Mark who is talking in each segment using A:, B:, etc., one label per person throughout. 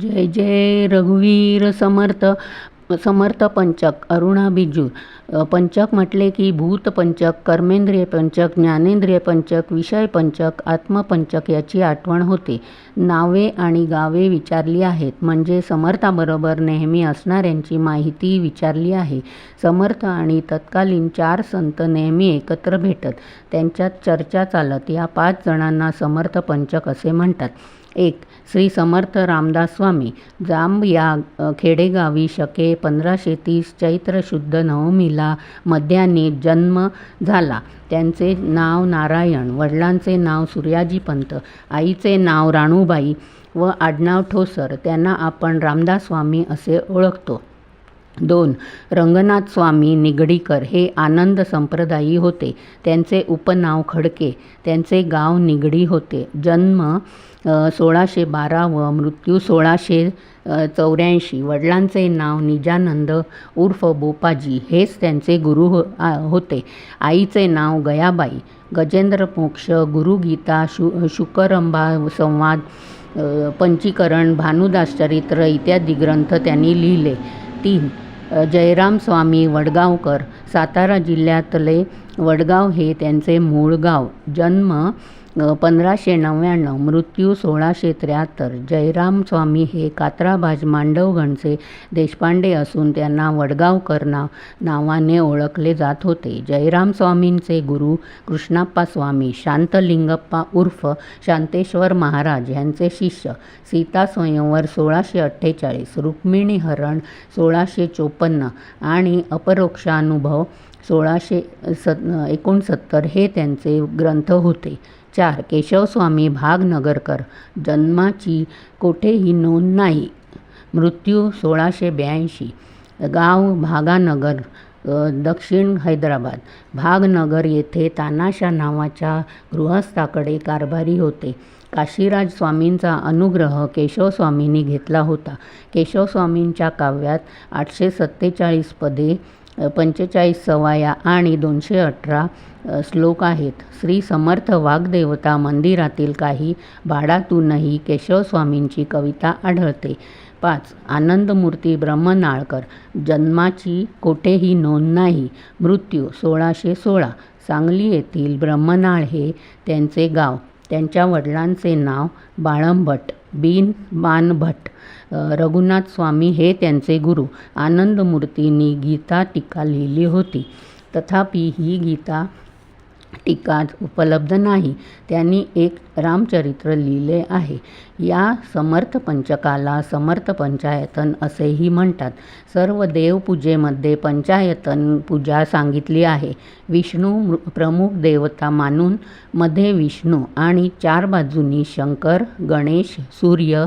A: जय जय रघुवीर समर्थ समर्थ पंचक अरुणा बिजू. पंचक म्हटले की भूत पंचक कर्मेंद्रिय पंचक ज्ञानेंद्रिय पंचक विषय पंचक आत्मपंचक याची आठवण होते. नावे आणि गावे विचारली आहेत. म्हणजे समर्थाबरोबर नेहमी असणाऱ्यांची माहिती विचारली आहे. समर्थ आणि तत्कालीन चार संत नेहमी एकत्र भेटत. त्यांच्यात चर्चा चालत. या पाच जणांना समर्थ पंचक असे म्हणतात. एक. श्री समर्थ रामदास स्वामी जांब या खेडेगावी शके पंधराशे तीस चैत्र शुद्ध नवमीला मध्याने जन्म झाला. त्यांचे नाव नारायण वडिलांचे नाव सूर्याजी पंत आईचे नाव राणूबाई व आडनाव ठोसर. त्यांना आपण रामदास स्वामी असे ओळखतो. दोन रंगनाथ स्वामी निगडीकर हे आनंद संप्रदायी होते. त्यांचे उपनाव खडके त्यांचे गाव निगडी होते. जन्म सोळाशे बारा व मृत्यू सोळाशे चौऱ्याऐंशी. वडिलांचे नाव निजानंद उर्फ बोपाजी हेच त्यांचे गुरु हो आ, होते. आईचे नाव गयाबाई. गजेंद्र मोक्ष गुरुगीता शु शुकरंबा संवाद पंचीकरण भानुदास चरित्र इत्यादी ग्रंथ त्यांनी लिहिले. तीन जयराम स्वामी वडगावकर सातारा जिल्ह्यातले वडगाव हे त्यांचे मूळ गाव. जन्म पंधराशे नव्याण्णव मृत्यू सोळाशे त्र्याहत्तर. जयराम स्वामी हे कात्राबाज मांडवगणचे देशपांडे असून त्यांना वडगावकर नाव नावाने ओळखले जात होते. जयराम स्वामींचे गुरु कृष्णाप्पा स्वामी शांतलिंगप्पा उर्फ शांतेश्वर महाराज यांचे शिष्य सीता स्वयंवर सोळाशे अठ्ठेचाळीस रुक्मिणी हरण सोळाशे चोपन्न आणि अपरोक्षानुभव सोळाशे सत एकोणसत्तर हे त्यांचे ग्रंथ होते. चार केशवस्वामी भागनगरकर जन्माची कोठेही नोंद नाही. मृत्यू सोळाशे ब्याऐंशी. गाव भागानगर दक्षिण हैदराबाद. भागनगर येथे तानाशा नावाच्या गृहस्थाकडे कारभारी होते. काशीराज स्वामींचा अनुग्रह केशवस्वामींनी घेतला होता. केशवस्वामींच्या काव्यात आठशे सत्तेचाळीस पदे पंचेचाळीस सवाया आणि दोनशे अठरा श्लोक आहेत. श्री समर्थ वाग्देवता मंदिरातील काही भाडातूनही केशवस्वामींची कविता आढळते. पाच आनंदमूर्ती ब्रह्मनाळकर जन्माची कोठेही नोंद नाही मृत्यू सोळाशे सोळा सांगली येथील ब्रह्मनाळ हे त्यांचे गाव त्यांच्या वडिलांचे नाव बाळंभट. बिन बानभट रघुनाथ स्वामी हे त्यांचे गुरु. आनंदमूर्तींनी गीता टीका लिहिली होती. तथापि ही गीता टीकाच उपलब्ध नाही. त्यांनी एक रामचरित्र लिहिले आहे. या समर्थ पंचकाला समर्थ पंचायतन असेही म्हणतात. सर्व देवपूजेमध्ये पंचायतन पूजा सांगितली आहे. विष्णू प्रमुख देवता मानून मध्ये विष्णू आणि चार बाजूनी शंकर गणेश सूर्य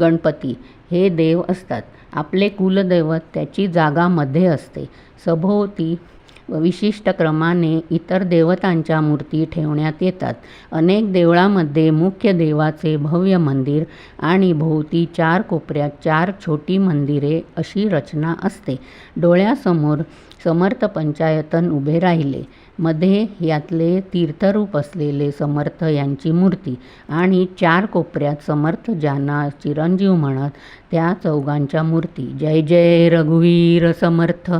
A: गणपती हे देव असतात. आपले कुलदैवत त्याची जागा मध्ये असते. सभोवती विशिष्ट क्रमाने इतर देवतांच्या मूर्ती ठेवण्यात येतात. अनेक देवळामध्ये मुख्य देवाचे भव्य मंदिर आणि भोवती चार कोपऱ्यात चार छोटी मंदिरे अशी रचना असते. डोळ्यासमोर समर्थ पंचायतन उभे राहिले. मध्ये यातले तीर्थरूप असलेले समर्थ यांची मूर्ती आणि चार कोपऱ्यात समर्थ ज्यांना चिरंजीव म्हणत त्या चौघांच्या मूर्ती. जय जय रघुवीर समर्थ!